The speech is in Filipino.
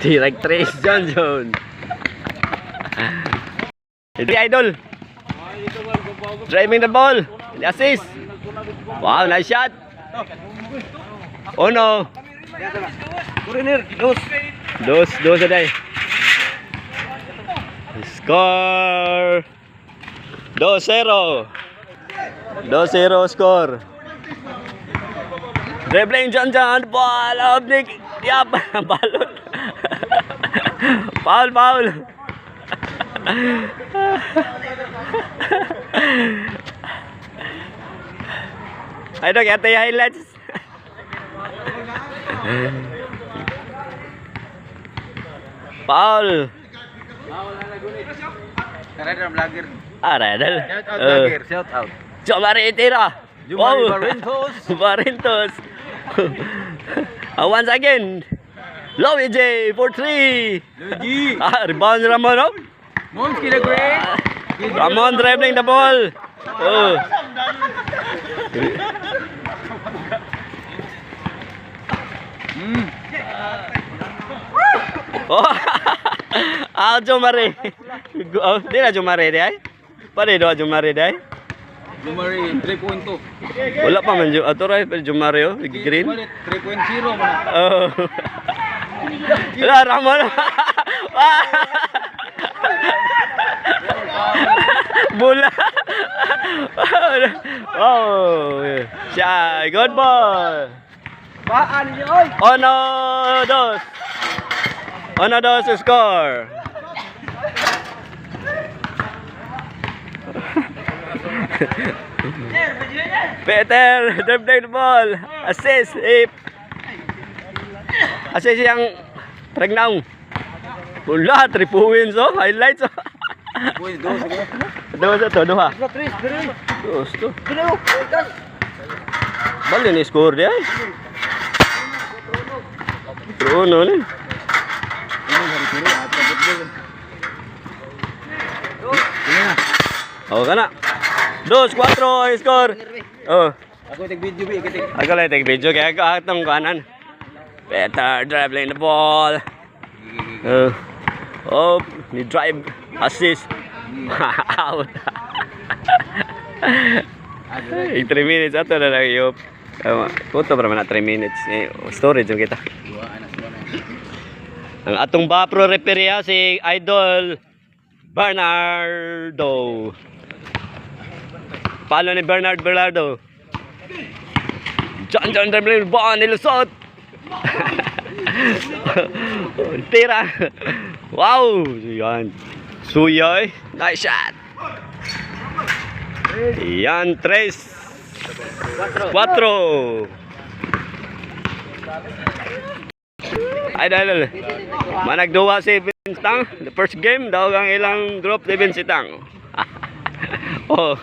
Directrice John John. Hindi idol. Driving the ball. Assist. Wow, nice shot. Oh no. Dos. Dos, dos na Score. 2-0. 2-0 score. Dribbling John John. Ball. Oblique. Yap. Balon. Foul, foul. Ay, dog, ito yung highlights. Foul. Karena vlogger. Ah, Redel. Shout out Uh, vlogger, shout out. Jomari Itira. Jomari Barrientos. Barrientos. Ah, once again. Lowy J for three. Luigi. Ah, rebound Ramon. Oh. Mons kila great. Ramon dribbling the ball. Oh. Hmm. Oh. ah, Jomari. Oh, di na Jomari di ay. Pare do Jomari di ay. Lumari 3.2. Wala pa man jo. Ato ra pero Jomari oh, green. Balik 3.0 man. Oh. Wala, Ramon. Bula. oh. Siya, good ball. Baan niyo oy. Ono dos. Ono dos score. Peter, dribbling the ball. Assist. If. Assist yang Regnaung. Wala, 3 points oh. Highlights oh. Uy, dos. Dua satu, dua. Tris, diri. Terus tu. Diri. Gas. Balik ni skor dia. eh. Bruno ni. Oh, kana. Dos, cuatro, skor. Oh. Ako tek video bi ketik. Ako lang take video kaya ako atong kanan. Better dribbling the ball. Uh, oh, ni drive assist. Out. Eh, 3 minutes ato na lang uh, Puto para na 3 minutes. Eh, storage kita. Ang atong Bapro referee si Idol Bernardo. Palo ni Bernard Bernardo. John John dribbling ball nilusot. Tira. Wow, yan. Suyoy, nice shot. Yan, tres. Cuatro. Ay, dahil. Managduwa si Bintang. The first game, daw ang ilang group ni Bintang. oh.